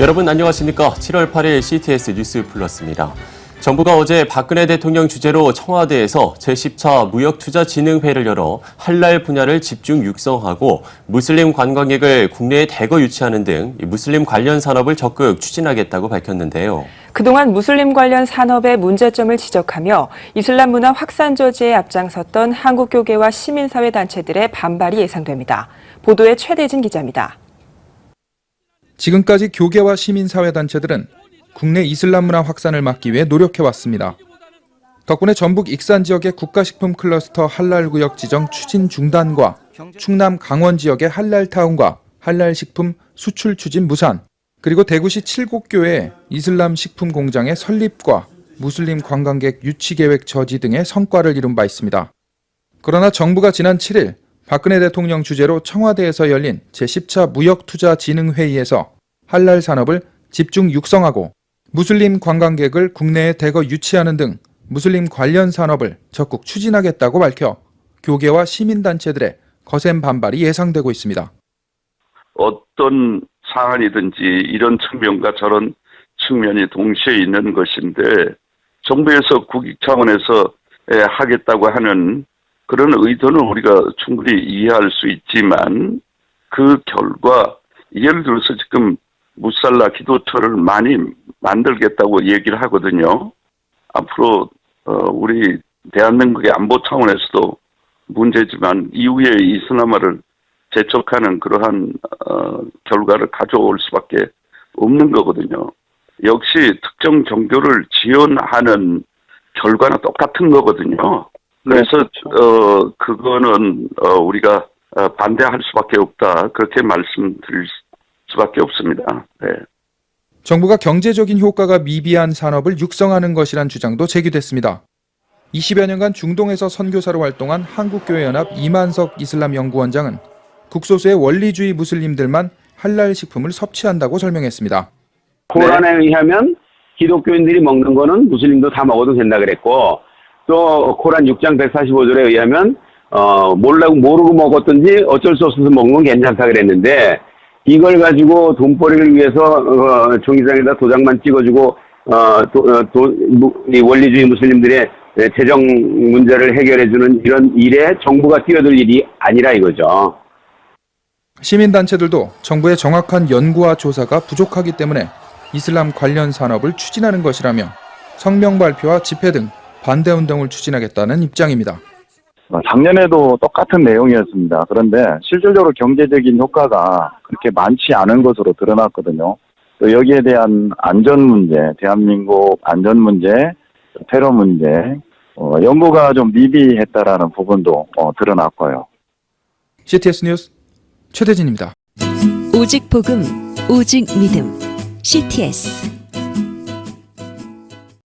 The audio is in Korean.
여러분 안녕하십니까? 7월 8일 CTS 뉴스 플러스입니다. 정부가 어제 박근혜 대통령 주재로 청와대에서 제10차 무역투자진흥회를 열어 할랄 분야를 집중 육성하고 무슬림 관광객을 국내에 대거 유치하는 등이 무슬림 관련 산업을 적극 추진하겠다고 밝혔는데요. 그동안 무슬림 관련 산업의 문제점을 지적하며 이슬람 문화 확산 저지에 앞장섰던 한국교계와 시민사회 단체들의 반발이 예상됩니다. 보도에 최대진 기자입니다. 지금까지 교계와 시민사회단체들은 국내 이슬람 문화 확산을 막기 위해 노력해왔습니다. 덕분에 전북 익산 지역의 국가식품 클러스터 할랄구역 지정 추진 중단과 충남 강원 지역의 할랄타운과 할랄식품 수출 추진 무산, 그리고 대구시 칠곡교의 이슬람 식품 공장의 설립과 무슬림 관광객 유치 계획 저지 등의 성과를 이룬 바 있습니다. 그러나 정부가 지난 7일 박근혜 대통령 주재로 청와대에서 열린 제10차 무역투자진흥회의에서 할랄 산업을 집중 육성하고 무슬림 관광객을 국내에 대거 유치하는 등 무슬림 관련 산업을 적극 추진하겠다고 밝혀 교계와 시민단체들의 거센 반발이 예상되고 있습니다. 어떤 사안이든지 이런 측면과 저런 측면이 동시에 있는 것인데 정부에서 국익 차원에서 에, 하겠다고 하는 그런 의도는 우리가 충분히 이해할 수 있지만 그 결과 예를 들어서 지금 무살라 기도처를 많이 만들겠다고 얘기를 하거든요. 앞으로 어, 우리 대한민국의 안보 차원에서도 문제지만 이후에 이슬람화를 재촉하는 그러한 어, 결과를 가져올 수밖에 없는 거거든요. 역시 특정 종교를 지원하는 결과는 똑같은 거거든요. 그래서 어 그거는 어 우리가 어, 반대할 수밖에 없다 그렇게 말씀드릴 수밖에 없습니다. 네. 정부가 경제적인 효과가 미비한 산업을 육성하는 것이란 주장도 제기됐습니다. 20여 년간 중동에서 선교사로 활동한 한국교회연합 이만석 이슬람 연구원장은 국소수의 원리주의 무슬림들만 할랄 식품을 섭취한다고 설명했습니다. 코란에 의하면 기독교인들이 먹는 거는 무슬림도 다 먹어도 된다 그랬고 또 코란 6장 145절에 의하면 어 몰라고 모르고 먹었든지 어쩔 수 없어서 먹는 건 괜찮다 그랬는데 이걸 가지고 돈벌이를 위해서 어, 종이장에다 도장만 찍어주고 어, 도, 어, 도, 무, 이 원리주의 무슬림들의 재정 문제를 해결해주는 이런 일에 정부가 뛰어들 일이 아니라 이거죠. 시민단체들도 정부의 정확한 연구와 조사가 부족하기 때문에 이슬람 관련 산업을 추진하는 것이라며 성명 발표와 집회 등 반대 운동을 추진하겠다는 입장입니다. 어, 작년에도 똑같은 내용이었습니다. 그런데 실질적으로 경제적인 효과가 그렇게 많지 않은 것으로 드러났거든요. 또 여기에 대한 안전 문제, 대한민국 안전 문제, 테러 문제, 어, 연구가 좀 미비했다라는 부분도 어, 드러났고요. CTS 뉴스 최대진입니다. 오직 복음, 오직 믿음. CTS